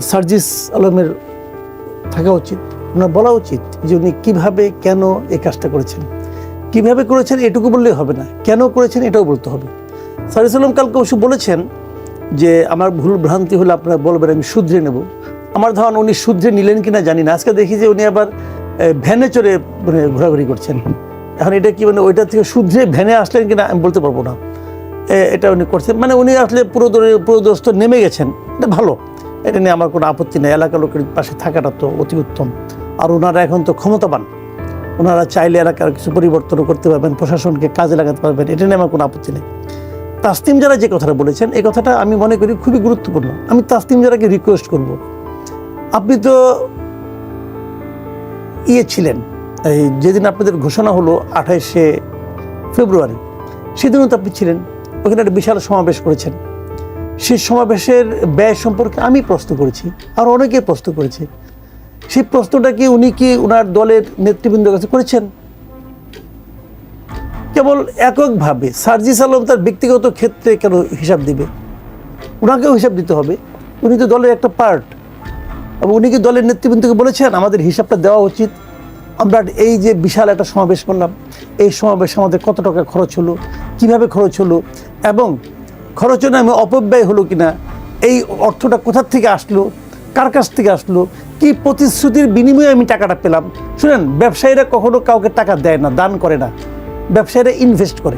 সার্জিস আলমের থাকা উচিত, ওনার বলা উচিত যে উনি কীভাবে, কেন এই কাজটা করেছেন। কীভাবে করেছেন এটুকু বললেই হবে না, কেন করেছেন এটাও বলতে হবে। সার্জিস আলম কালকে অবশ্য বলেছেন যে, আমার ভুল ভ্রান্তি হলে আপনারা বলবেন, আমি শুধরে নেব। আমার ধারণা উনি শুধরে নিলেন কিনা জানি না। আজকে দেখি যে উনি আবার ভ্যানে চড়ে মানে ঘোরাঘুরি করছেন। এখন এটা কি মানে ওইটা থেকে শুধরে ভ্যানে আসলেন কিনা আমি বলতে পারব না। এটা উনি করছেন। মানে উনি আসলে পুরো দরে- পুরো দোস্ত নেমে গেছেন। এটা ভালো। এটা নিয়ে আমার কোনো আপত্তি নেই। এলাকার লোকের পাশে থাকাটা তো অতি উত্তম। আর ওনারা এখন তো ক্ষমতাবান। ওনারা চাইলে এলাকার কিছু পরিবর্তন করতে পারবেন, প্রশাসনকে কাজে লাগাতে পারবেন, এটা নিয়ে আমার কোনো আপত্তি নেই। তাসতিম যারা যে কথাটা বলেছেন এই কথাটা আমি মনে করি খুবই গুরুত্বপূর্ণ। আমি তাসতিম যারাকে রিকোয়েস্ট করব। আপনি তো ইয়ে ছিলেন, এই যেদিন আপনাদের ঘোষণা হলো আঠাইশে ফেব্রুয়ারি, সেদিনও তো আপনি ছিলেন। ওখানে একটা বিশাল সমাবেশ করেছেন। সেই সমাবেশের ব্যয় সম্পর্কে আমি প্রশ্ন করেছি, আর অনেকে প্রশ্ন করেছে। সেই প্রশ্নটা কি উনি কি ওনার দলের নেতৃবৃন্দের কাছে করেছেন? কেবল এককভাবে সার্জিস আলম তার ব্যক্তিগত ক্ষেত্রে কেন হিসাব দিবে? ওনাকেও হিসাব দিতে হবে। উনি তো দলের একটা পার্ট এবং উনি কি দলের নেতৃবৃন্দকে বলেছেন, আমাদের হিসাবটা দেওয়া উচিত। আমরা এই যে বিশাল একটা সমাবেশ করলাম, এই সমাবেশে আমাদের কত টাকা খরচ হলো, কীভাবে খরচ হলো? এবং খরচ হলে আমি অপব্যয় হলো কিনা? এই অর্থটা কোথার থেকে আসলো? কার কাছ থেকে আসলো? কি প্রতিশ্রুতির বিনিময়ে আমি টাকাটা পেলাম? শুনেন, ব্যবসায়ীরা কখনো কাউকে টাকা দেয় না, দান করে না। ব্যবসায়ীরা ইনভেস্ট করে।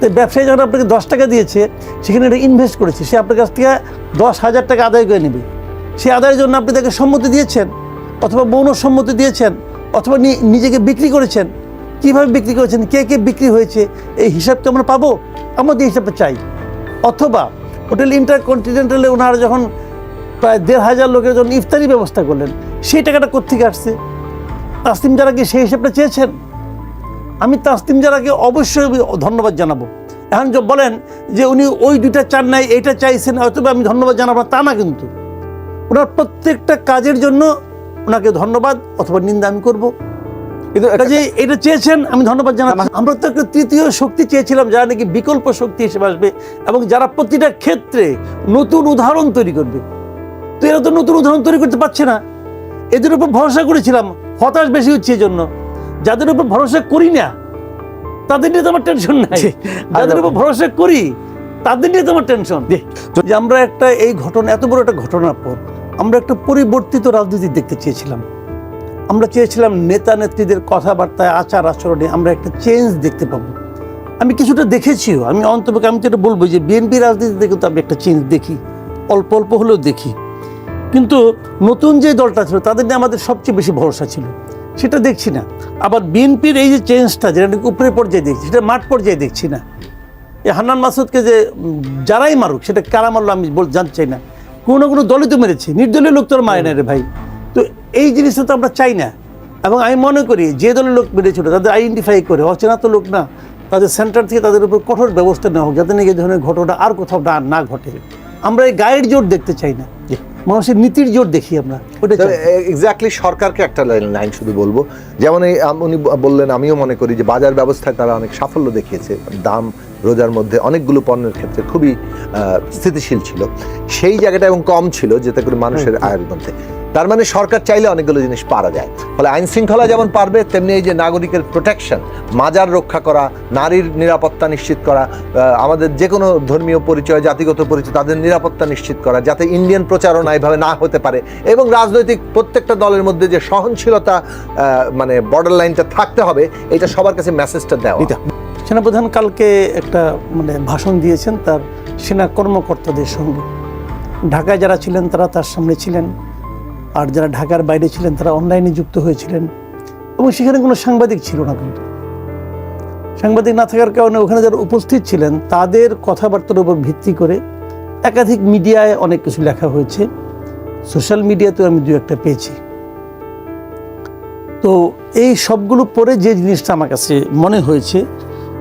তো ব্যবসায়ী যখন আপনাকে দশ টাকা দিয়েছে, সেখানে এটা ইনভেস্ট করেছে, সে আপনার কাছ থেকে দশ হাজার টাকা আদায় করে নেবে। সে আদায়ের জন্য আপনি তাকে সম্মতি দিয়েছেন? অথবা মৌন সম্মতি দিয়েছেন? অথবা নিজেকে বিক্রি করেছেন? কীভাবে বিক্রি করেছেন? কে কে বিক্রি হয়েছে? এই হিসাবটা আমরা পাবো? আমাদের হিসাবে চাই। অথবা হোটেল ইন্টারকন্টিনেন্টালে ওনারা যখন প্রায় দেড় হাজার লোকের জন্য ইফতারি ব্যবস্থা করলেন, সেই টাকাটা কোথেকে আসছে? তাসলিম যারা কি সেই হিসাবটা চেয়েছেন? আমি তাসলিম জারাকে অবশ্যই ধন্যবাদ জানাব। এখন যে বলেন যে উনি ওই দুইটা চান নাই, এইটা চাইছেন হয়তোবা আমি ধন্যবাদ জানাব তা না কিন্তু। ওনার প্রত্যেকটা কাজের জন্য ওনাকে ধন্যবাদ অথবা নিন্দা আমি করব। কিন্তু কাজে এটা চেয়েছেন আমি ধন্যবাদ জানাচ্ছি। আমরা তো একটা তৃতীয় শক্তি চেয়েছিলাম যারা নাকি বিকল্প শক্তি হিসেবে আসবে এবং যারা প্রতিটা ক্ষেত্রে নতুন উদাহরণ তৈরি করবে। তো এরা তো নতুন উদাহরণ তৈরি করতে পারছে না। এদের উপর ভরসা করেছিলাম হতাশ বেশি হচ্ছে এই জন্য যাদের উপর ভরসা করি না তাদের নিয়ে তো আমার টেনশন নাই। যাদের উপর ভরসা করি তাদের নিয়ে তো আমার টেনশন। যে আমরা একটা এই ঘটনা এত বড় একটা ঘটনার পর আমরা একটা পরিবর্তিত রাজনীতি দেখতে চেয়েছিলাম। আমরা চেয়েছিলাম নেতা নেত্রীদের কথাবার্তায়, আচার আচরণে আমরা একটা চেঞ্জ দেখতে পাবো। আমি কিছুটা দেখেছিও, আমি অন্তপক্ষে, আমি তো এটা বলব যে বিএনপি রাজনীতিতে কিন্তু আমি একটা চেঞ্জ দেখি, অল্প অল্প হলেও দেখি। কিন্তু নতুন যে দলটা ছিল, তাদের নিয়ে আমাদের সবচেয়ে বেশি ভরসা ছিল। সেটা দেখছি না। আবার বিএনপির এই যে চেঞ্জটা যেটা নাকি উপরে পর্যায়ে দেখছি, সেটা মাঠ পর্যায়ে দেখছি না। এই হান্নান মাসুদকে যে, যারাই মারুক, সেটা কারা মারলো আমি বল, জানতে চাই না। কোনো কোনো দলই তো মেরেছে, নির্দলীয় লোক তো আর মারে না রে ভাই। তো এই জিনিসটা তো আমরা চাই না। এবং আমি মনে করি যে দলের লোক মেরেছিল তাদের আইডেন্টিফাই করে অচেনা তো লোক না তাদের সেন্টার থেকে তাদের উপর কঠোর ব্যবস্থা নেওয়া হোক যাতে নাকি এই ধরনের ঘটনা আর কোথাও না না ঘটে। আমরা এই গায়ের জোর দেখতে চাই না। মানুষের নীতির জোর দেখি আমরা ওটা এক্স্যাক্টলি সরকারকে একটা লাইন লাইন শুধু বলব। যেমন এই উনি বললেন আমিও মনে করি যে বাজার ব্যবস্থায় তারা অনেক সাফল্য দেখিয়েছে। দাম রোজার মধ্যে অনেকগুলো পণ্যের ক্ষেত্রে খুবই স্থিতিশীল ছিল। সেই জায়গাটা এবং কম ছিল যেতে করে মানুষের আয়ের মধ্যে। তার মানে সরকার চাইলে অনেকগুলো জিনিস পারা যায়। ফলে আইন শৃঙ্খলা যেমন পারবে, তেমনি এই যে নাগরিকের প্রোটেকশন মাজার রক্ষা করা, নারীর নিরাপত্তা নিশ্চিত করা আমাদের যে কোনো ধর্মীয় পরিচয়, জাতিগত পরিচয়, তাদের নিরাপত্তা নিশ্চিত করা, যাতে ইন্ডিয়ান প্রচারণা এভাবে না হতে পারে এবং রাজনৈতিক প্রত্যেকটা দলের মধ্যে যে সহনশীলতা মানে বর্ডার লাইনটা থাকতে হবে, এটা সবার কাছে মেসেজটা দেওয়া। সেনাপ্রধান কালকে একটা মানে ভাষণ দিয়েছেন তার সেনা কর্মকর্তাদের সঙ্গে। ঢাকায় যারা ছিলেন তারা তার সামনে ছিলেন। আর যারা ঢাকার বাইরে ছিলেন, তারা অনলাইনে যুক্ত হয়েছিলেন। এবং সেখানে কোনো সাংবাদিক ছিল না কিন্তু। সাংবাদিক না থাকার কারণে ওখানে যারা উপস্থিত ছিলেন, তাদের কথাবার্তার উপর ভিত্তি করে একাধিক মিডিয়ায় অনেক কিছু লেখা হয়েছে। সোশ্যাল মিডিয়াতেও আমি দু একটা পেয়েছি। তো এই সবগুলো পরে যে জিনিসটা আমার কাছে মনে হয়েছে,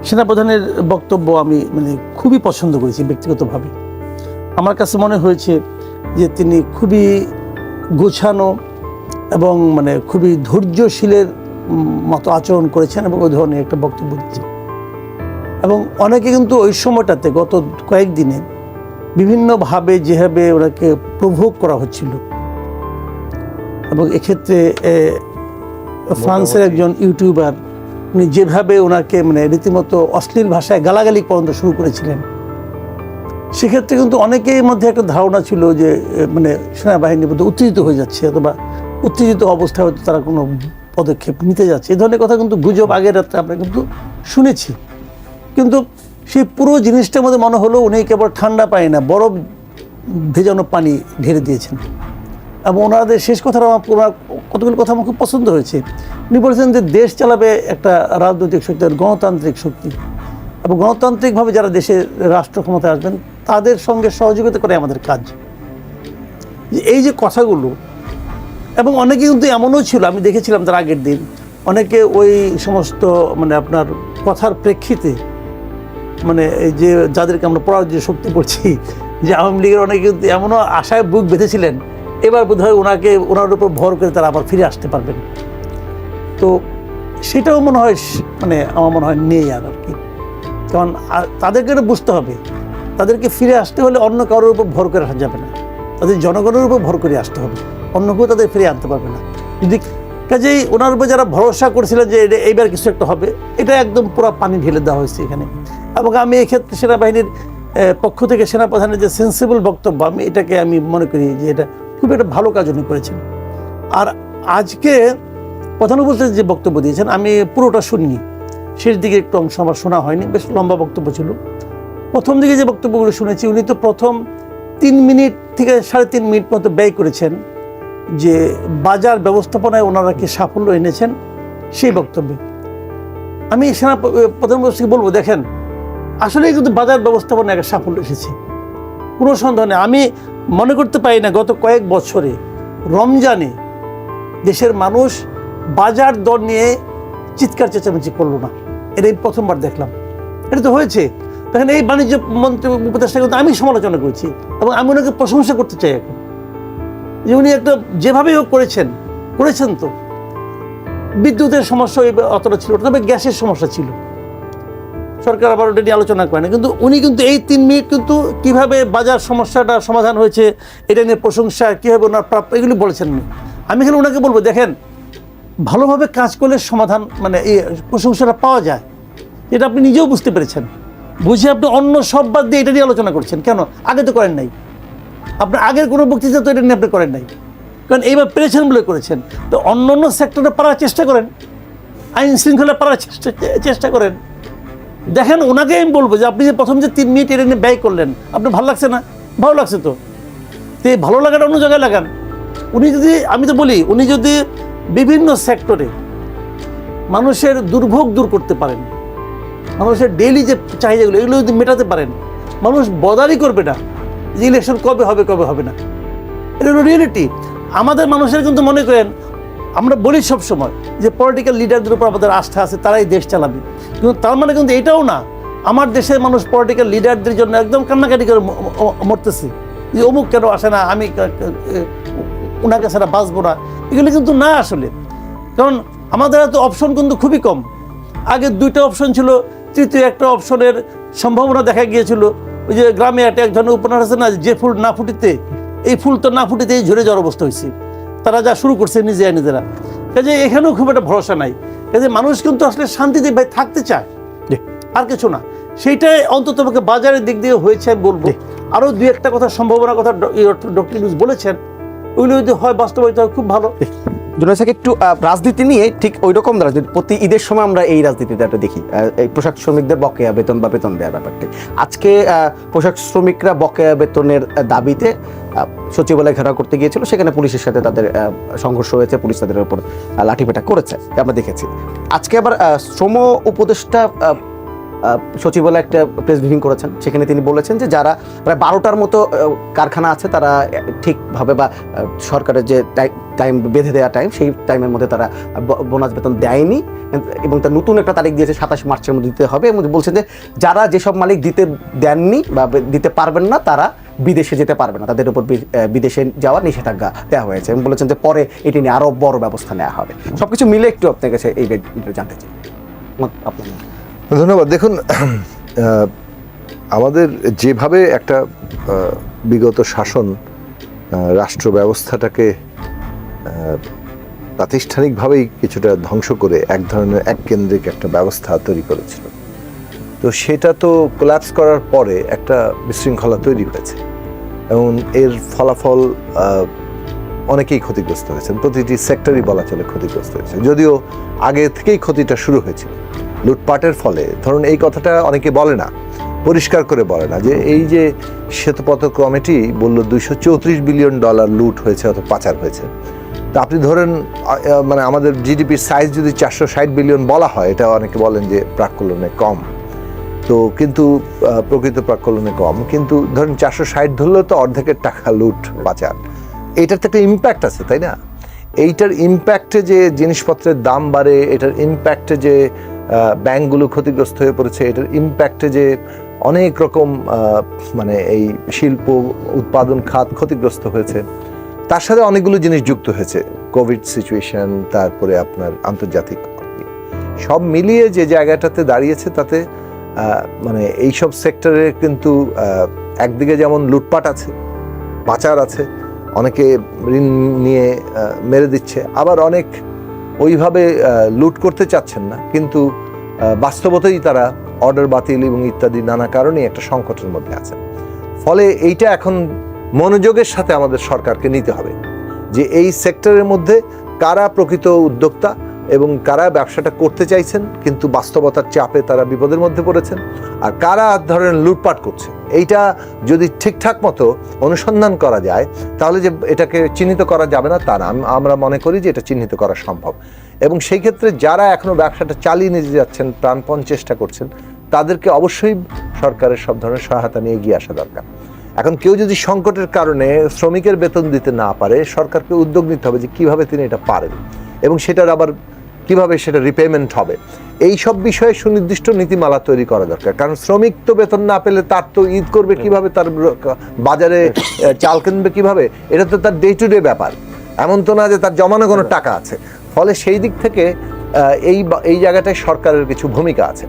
সেনাপ্রধানের বক্তব্য আমি মানে খুবই পছন্দ করেছি ব্যক্তিগতভাবে। আমার কাছে মনে হয়েছে যে তিনি খুবই গোছানো এবং মানে খুবই ধৈর্যশীলের মতো আচরণ করেছেন এবং ওই ধরনের একটা বক্তব্য দিচ্ছেন। এবং অনেকে কিন্তু ওই সময়টাতে গত কয়েকদিনে বিভিন্নভাবে যেভাবে ওনাকে প্রভোগ করা হচ্ছিল এবং এক্ষেত্রে ফ্রান্সের একজন ইউটিউবার উনি যেভাবে ওনাকে মানে রীতিমতো অশ্লীল ভাষায় গালাগালি পর্যন্ত শুরু করেছিলেন সেক্ষেত্রে কিন্তু অনেকের মধ্যে একটা ধারণা ছিল যে মানে সেনাবাহিনীর মধ্যে উত্তেজিত হয়ে যাচ্ছে অথবা উত্তেজিত অবস্থায় হয়তো তারা কোনো পদক্ষেপ নিতে যাচ্ছে। এই ধরনের কথা কিন্তু গুজব আগের রাত্রে আমরা কিন্তু শুনেছি। কিন্তু সেই পুরো জিনিসটার মধ্যে মনে হলো উনি কেবল ঠান্ডা পানি না, বরফ ভেজানো পানি ঢেলে দিয়েছেন। এবং ওনাদের শেষ কথাটা আমার কতগুলো কথা আমার খুব পছন্দ হয়েছে। উনি বলেছেন যে, দেশ চালাবে একটা রাজনৈতিক শক্তি আর গণতান্ত্রিক শক্তি। এবং গণতান্ত্রিকভাবে যারা দেশের রাষ্ট্র ক্ষমতায় আসবেন, তাদের সঙ্গে সহযোগিতা করে আমাদের কাজ। যে এই যে কথাগুলো, এবং অনেকে কিন্তু এমনও ছিল, আমি দেখেছিলাম তার আগের দিন, অনেকে ওই সমস্ত মানে আপনার কথার প্রেক্ষিতে মানে এই যে যাদেরকে আমরা পরাজয় শক্তি করছি যে আওয়ামী লীগের অনেকে কিন্তু এমনও আশায় বুক বেঁধেছিলেন, এবার বোধ হয় ওনাকে, ওনার উপর ভর করে তারা আবার ফিরে আসতে পারবেন। তো সেটাও মনে হয় মানে আমার মনে হয় নেই আর আর কি। কারণ তাদেরকে এটা বুঝতে হবে। তাদেরকে ফিরে আসতে হলে অন্য কারোর উপর ভর করে আসা যাবে না। তাদের জনগণের উপর ভর করে আসতে হবে। অন্য কেউ তাদের ফিরে আনতে পারবে না। যদি কাজেই ওনার উপর যারা ভরসা করেছিলেন যে এটা- এইবার কিছু একটা হবে, এটা একদম পুরো পানি ঢেলে দেওয়া হয়েছে এখানে। এবং আমি এক্ষেত্রে সেনাবাহিনীর পক্ষ থেকে সেনাপ্রধানের যে সেন্সিবল বক্তব্য, আমি এটাকে আমি মনে করি যে এটা খুব একটা ভালো কাজ উনি করেছেন। আর আজকে প্রধান উপস্থিত যে বক্তব্য দিয়েছেন, আমি পুরোটা শুনিনি। শেষ দিকে একটু অংশ আমার শোনা হয়নি, বেশ লম্বা বক্তব্য ছিল। প্রথম দিকে যে বক্তব্যগুলো শুনেছি, উনি তো প্রথম তিন মিনিট থেকে সাড়ে তিন মিনিট মতো ব্যয় করেছেন যে বাজার ব্যবস্থাপনায় ওনারা কি সাফল্য এনেছেন সেই বক্তব্যে। আমি সেনা প্রধানমন্ত্রীকে বলব, দেখেন আসলে কিন্তু বাজার ব্যবস্থাপনায় একটা সাফল্য এসেছে। কোনো সন্দেহ নেই, আমি মনে করতে পারি না গত কয়েক বছরে রমজানে দেশের মানুষ বাজার দর নিয়ে চিৎকার চেঁচামেচি করল না। এটা এই প্রথমবার দেখলাম। এটা তো হয়েছে। দেখেন এই বাণিজ্য মন্ত্রী উপদেষ্টা কিন্তু আমি সমালোচনা করছি এবং আমি ওনাকে প্রশংসা করতে চাই এখন। যে উনি একটা যেভাবে হোক করেছেন করেছেন তো। বিদ্যুতের সমস্যা অতটা ছিল তবে গ্যাসের সমস্যা ছিল। সরকার আবার ওটা নিয়ে আলোচনা করে না। কিন্তু উনি কিন্তু এই তিন মিনিট কিন্তু কীভাবে বাজার সমস্যাটা সমাধান হয়েছে, এটা নিয়ে প্রশংসা, কীভাবে ওনার প্রাপ্য, এগুলি বলেছেন আমি এখানে ওনাকে বলব, দেখেন ভালোভাবে কাজ করলে সমাধান মানে এই প্রশংসাটা পাওয়া যায়। এটা আপনি নিজেও বুঝতে পেরেছেন। বুঝে আপনি অন্য সব বাদ দিয়ে এটা নিয়ে আলোচনা করছেন। কেন? আগে তো করেন নাই। আপনার আগের কোনো বক্তৃতা তো এটা নিয়ে আপনি করেন নাই। কারণ এইবার পেরেছেন বলে করেছেন। তো অন্য অন্য সেক্টরে পারার চেষ্টা করেন। আইন শৃঙ্খলা পারার চেষ্টা চেষ্টা করেন। দেখেন, ওনাকে আমি বলব যে আপনি যে প্রথম যে তিন মিনিট এটা নিয়ে ব্যয় করলেন, আপনার ভালো লাগছে না? ভালো লাগছে তো। তো এই ভালো লাগাটা অন্য জায়গায় লাগান। উনি যদি, আমি তো বলি, উনি যদি বিভিন্ন সেক্টরে মানুষের দুর্ভোগ দূর করতে পারেন। মানুষের ডেইলি যে চাহিদাগুলো, এগুলো যদি মেটাতে পারেন, মানুষ বদারই করবে না যে ইলেকশন কবে হবে কবে হবে না। এটা রিয়েলিটি আমাদের মানুষের কিন্তু মনে করেন, আমরা বলি সব সময় যে পলিটিক্যাল লিডারদের উপর আমাদের আস্থা আছে, তারাই দেশ চালাবে। কিন্তু তার মানে কিন্তু এটাও না। আমার দেশের মানুষ পলিটিক্যাল লিডারদের জন্য একদম কান্নাকাটি করে মরতেছে। যে অমুক কেন আসে না, আমি ওনাকে ছাড়া বাঁচবো না। এগুলো কিন্তু না আসলে। কারণ আমাদের এত অপশন কিন্তু খুবই কম। আগে দুইটা অপশন ছিল তৃতীয় একটা অপশনের সম্ভাবনা দেখা গিয়েছিল। ওই যে গ্রামে একটা এক ধরনের উপন্যাস আছে না যে ফুল না ফুটিতে এই ফুল তো না ফুটিতেই ঝরে যাওয়ার অবস্থা হয়েছে। তারা যা শুরু করছে নিজে নিজেরা। কাজে এখানেও খুব একটা ভরসা নাই। কাজে মানুষ কিন্তু আসলে শান্তিতে ভাই থাকতে চায়। আর কিছু না। সেইটাই অন্তত বাজারের দিক দিয়ে হয়েছে আমি বলব। আরও দুই একটা কথা সম্ভাবনার কথা ডক্টর ইউনুস বলেছেন। ওইগুলো যদি হয় বাস্তবায়িত হয়, খুব ভালো। জুনায়দ সাহেব একটু রাজনীতি নিয়ে ঠিক ওই রকম রাজনীতি প্রতি ঈদের সময় আমরা এই রাজনীতিতে একটা দেখি। এই পোশাক শ্রমিকদের বকেয়া বেতন বা বেতন দেওয়ার ব্যাপারটি। আজকে পোশাক শ্রমিকরা বকেয়া বেতনের দাবিতে সচিবালয় ঘেরাও করতে গিয়েছিল। সেখানে পুলিশের সাথে তাদের সংঘর্ষ হয়েছে। পুলিশ তাদের উপর লাঠিপেটা করেছে। আমরা দেখেছি। আজকে আবার শ্রম উপদেষ্টা সচিবালয় একটা প্রেস ব্রিফিং করেছেন। সেখানে তিনি বলেছেন যে যারা প্রায় বারোটার মতো কারখানা আছে, তারা ঠিকভাবে বা সরকারের যে টাইম বেঁধে দেওয়া টাইম সেই টাইমের মধ্যে তারা বোনাস বেতন দেয়নি। এবং তার নতুন একটা তারিখ দিয়েছে, সাতাশ মার্চের মধ্যে দিতে হবে। এবং বলছেন যে যারা যেসব মালিক দিতে দেননি বা দিতে পারবেন না, তারা বিদেশে যেতে পারবে না। তাদের উপর বিদেশে যাওয়ার নিষেধাজ্ঞা দেওয়া হয়েছে। এবং বলেছেন যে পরে এটি নিয়ে আরও বড় ব্যবস্থা নেওয়া হবে। সব কিছু মিলে একটু আপনার কাছে এই জানতে চাই। আপনার। ধন্যবাদ। দেখুন আমাদের যেভাবে একটা বিগত শাসন রাষ্ট্র ব্যবস্থাটাকে প্রাতিষ্ঠানিকভাবেই কিছুটা ধ্বংস করে এক ধরনের এক কেন্দ্রিক একটা ব্যবস্থা তৈরি করেছিল। তো সেটা তো কোলাপস করার পরে একটা বিশৃঙ্খলা তৈরি হয়েছে এবং এর ফলাফল অনেকেই ক্ষতিগ্রস্ত হয়েছেন। প্রতিটি সেক্টরই বলা চলে ক্ষতিগ্রস্ত হয়েছে। যদিও আগে থেকেই ক্ষতিটা শুরু হয়েছিল। লুটপাটের ফলে। ধরুন এই কথাটা অনেকে বলে না, পরিষ্কার করে বলে না যে এই যে শ্বেতপথ কমিটি বলল দুইশো চৌত্রিশ বিলিয়ন ডলার লুট হয়েছে অথবা পাচার হয়েছে। তা আপনি ধরেন মানে আমাদের জিডিপির সাইজ যদি চারশো ষাট বিলিয়ন বলা হয়, এটা অনেকে বলেন যে প্রাক্কলনে কম। তো কিন্তু প্রকৃত প্রাক্কলনে কম, কিন্তু ধরেন চারশো ষাট ধরলেও তো অর্ধেকের টাকা লুট, পাচার। এইটার তো একটা ইম্প্যাক্ট আছে, তাই না? এইটার ইম্প্যাক্টে যে জিনিসপত্রের দাম বাড়ে, এটার ইম্প্যাক্টে যে ব্যাংকগুলো ক্ষতিগ্রস্ত হয়ে পড়েছে। এটার ইম্প্যাক্টে যে অনেক রকম মানে এই শিল্প, উৎপাদন, খাত ক্ষতিগ্রস্ত হয়েছে। তার সাথে অনেকগুলো জিনিস যুক্ত হয়েছে। কোভিড সিচুয়েশন তারপরে আপনার আন্তর্জাতিক সব মিলিয়ে যে জায়গাটাতে দাঁড়িয়েছে, তাতে মানে এইসব সেক্টরে কিন্তু একদিকে যেমন লুটপাট আছে, পাচার আছে, অনেকে ঋণ নিয়ে মেরে দিচ্ছে, আবার অনেক ওইভাবে লুট করতে চাচ্ছেন না। কিন্তু বাস্তবতই তারা অর্ডার বাতিল এবং ইত্যাদি নানা কারণে একটা সংকটের মধ্যে আছে ফলে এইটা এখন মনোযোগের সাথে আমাদের সরকারকে নিতে হবে যে এই সেক্টরের মধ্যে কারা প্রকৃত উদ্যোক্তা এবং কারা ব্যবসাটা করতে চাইছেন, কিন্তু বাস্তবতার চাপে তারা বিপদের মধ্যে পড়েছেন, আর কারা ধরেন লুটপাট করছে। এইটা যদি ঠিকঠাক মতো অনুসন্ধান করা যায়, তাহলে যে এটাকে চিহ্নিত করা যাবে না তা না। আমরা মনে করি যে এটা চিহ্নিত করা সম্ভব। এবং সেই ক্ষেত্রে যারা এখনও ব্যবসাটা চালিয়ে নিয়ে যাচ্ছেন, প্রাণপণ চেষ্টা করছেন, তাদেরকে অবশ্যই সরকারের সব ধরনের সহায়তা নিয়ে এগিয়ে আসা দরকার। এখন কেউ যদি সংকটের কারণে শ্রমিকের বেতন দিতে না পারে, সরকারকে উদ্যোগ নিতে হবে যে কীভাবে তিনি এটা পারেন। এবং সেটার আবার কীভাবে সেটা রিপেমেন্ট হবে? এই সব বিষয়ে সুনির্দিষ্ট নীতিমালা তৈরি করা দরকার। কারণ শ্রমিক তো বেতন না পেলে তার তো ঈদ করবে কীভাবে? তার বাজারে চাল কিনবে কীভাবে? এটা তো তার ডে টু ডে ব্যাপার। এমন তো না যে তার জমানো কোনো টাকা আছে। ফলে সেই দিক থেকে এই এই জায়গাটায় সরকারের কিছু ভূমিকা আছে।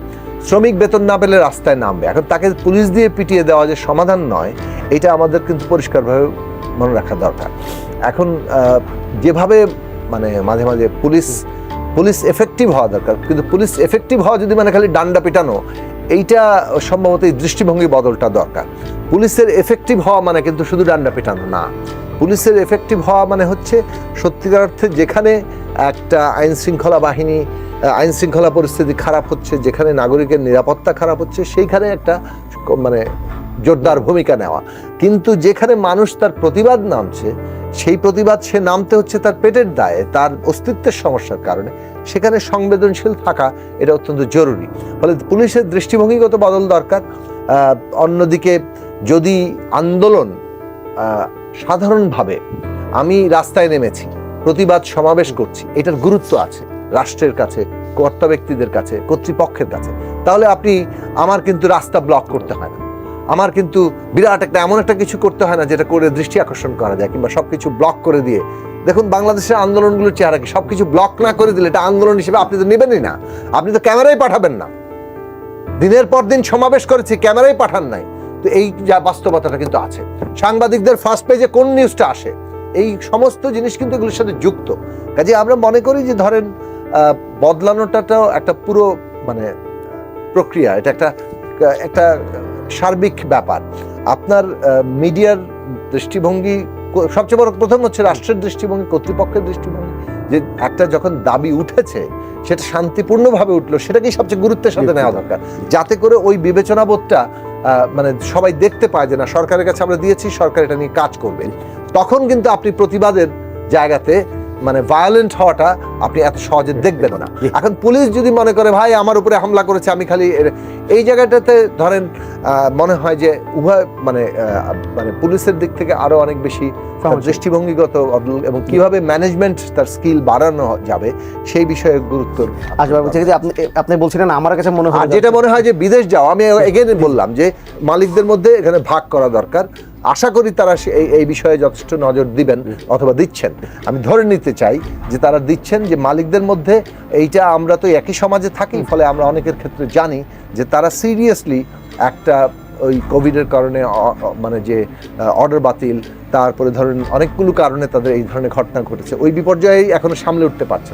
শ্রমিক বেতন না পেলে রাস্তায় নামবে। এখন তাকে পুলিশ দিয়ে পিটিয়ে দেওয়া যে সমাধান নয়, এটা আমাদের কিন্তু পরিষ্কারভাবে মনে রাখা দরকার। এখন যেভাবে মানে মাঝে মাঝে পুলিশ পুলিশ এফেক্টিভ হওয়া দরকার। কিন্তু পুলিশ এফেক্টিভ হওয়া যদি মানে খালি ডান্ডা পিটানো, এইটা সম্ভবত এই দৃষ্টিভঙ্গি বদলটা দরকার। পুলিশের এফেক্টিভ হওয়া মানে কিন্তু শুধু ডান্ডা পিটানো না। পুলিশের এফেক্টিভ হওয়া মানে হচ্ছে সত্যিকার অর্থে যেখানে একটা আইন শৃঙ্খলা বাহিনী আইন শৃঙ্খলা পরিস্থিতি খারাপ হচ্ছে, যেখানে নাগরিকের নিরাপত্তা খারাপ হচ্ছে, সেইখানে একটা মানে জোরদার ভূমিকা নেওয়া। কিন্তু যেখানে মানুষ তার প্রতিবাদ নামছে সেই প্রতিবাদ সে নামতে হচ্ছে তার পেটের দায়ে, তার অস্তিত্বের সমস্যার কারণে। সেখানে সংবেদনশীল থাকা এটা অত্যন্ত জরুরি। ফলে পুলিশের দৃষ্টিভঙ্গিগত বদল দরকার। অন্যদিকে যদি আন্দোলন সাধারণভাবে আমি রাস্তায় নেমেছি, প্রতিবাদ সমাবেশ করছি, এটার গুরুত্ব আছে রাষ্ট্রের কাছে, কর্তা ব্যক্তিদের কাছে, কর্তৃপক্ষের কাছে। তাহলে আপনি, আমার কিন্তু রাস্তা ব্লক করতে হয় না। আমার কিন্তু বিরাট একটা এমন একটা কিছু করতে হয় না যেটা করে দৃষ্টি আকর্ষণ করা যায় কিংবা সবকিছু ব্লক করে দিয়ে। দেখুন, বাংলাদেশের আন্দোলনগুলোর চেহারা কি? সবকিছু ব্লক না করে দিলে এটা আন্দোলন হিসেবে আপনি তো নেবেনই না। আপনি তো ক্যামেরাই পাঠাবেন না। দিনের পর দিন সমাবেশ করেছি, ক্যামেরাই পাঠান নাই। তো এই যা বাস্তবতাটা কিন্তু আছে। সাংবাদিকদের ফার্স্ট পেজে কোন নিউজটা আসে? এই সমস্ত জিনিস কিন্তু এগুলোর সাথে যুক্ত। কাজে আমরা মনে করি যে ধরেন বদলানোটাটাও একটা পুরো মানে প্রক্রিয়া। এটা একটা একটা সার্বিক ব্যাপার। আপনার মিডিয়ার দৃষ্টিভঙ্গি সবচেয়ে বড় প্রথম হচ্ছে রাষ্ট্রের দৃষ্টিভঙ্গি কর্তৃপক্ষের দৃষ্টিভঙ্গি। যে একটা যখন দাবি উঠেছে সেটা শান্তিপূর্ণভাবে উঠল সেটাকেই সবচেয়ে গুরুত্বের সাথে নেওয়া দরকার? যাতে করে ওই বিবেচনাবোধটা আহ, মানে সবাই দেখতে পায় যে না সরকারের কাছে আমরা দিয়েছি সরকার এটা নিয়ে কাজ করবে। তখন কিন্তু আপনি প্রতিবাদের জায়গাতে মানে ভায়োলেন্ট হওয়াটা আপনি এত সহজে দেখবেন না। এখন পুলিশ যদি মনে করে ভাই আমার উপরে হামলা করেছে আমি খালি এই জায়গাটাতে ধরেন মনে হয় যে উভয় মানে মানে পুলিশের দিক থেকে আরও অনেক বেশি দৃষ্টিভঙ্গিগত এবং কীভাবে ম্যানেজমেন্ট তার স্কিল বাড়ানো যাবে সেই বিষয়ে গুরুত্ব বলছি যে আপনি আপনি বলছিলেন আমার কাছে মনে হয় যেটা মনে হয় যে বিদেশ যাও আমি এগেন বললাম যে মালিকদের মধ্যে এখানে ভাগ করা দরকার। আশা করি তারা এই এই বিষয়ে যথেষ্ট নজর দিবেন অথবা দিচ্ছেন। আমি ধরে নিতে চাই যে তারা দিচ্ছেন যে মালিকদের মধ্যে এইটা আমরা তো একই সমাজে থাকি ফলে আমরা অনেকের ক্ষেত্রে জানি যে তারা সিরিয়াসলি একটা ওই কোভিডের কারণে মানে যে অর্ডার বাতিল তারপরে ধরেন অনেকগুলো কারণে তাদের এই ধরনের ঘটনা ঘটেছে। ওই বিপর্যয়ে এখনও সামলে উঠতে পারছে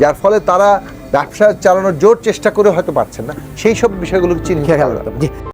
যার ফলে তারা ব্যবসা চালানোর জোর চেষ্টা করে হয়তো পারছেন না। সেই সব বিষয়গুলো চিন্তা খেয়াল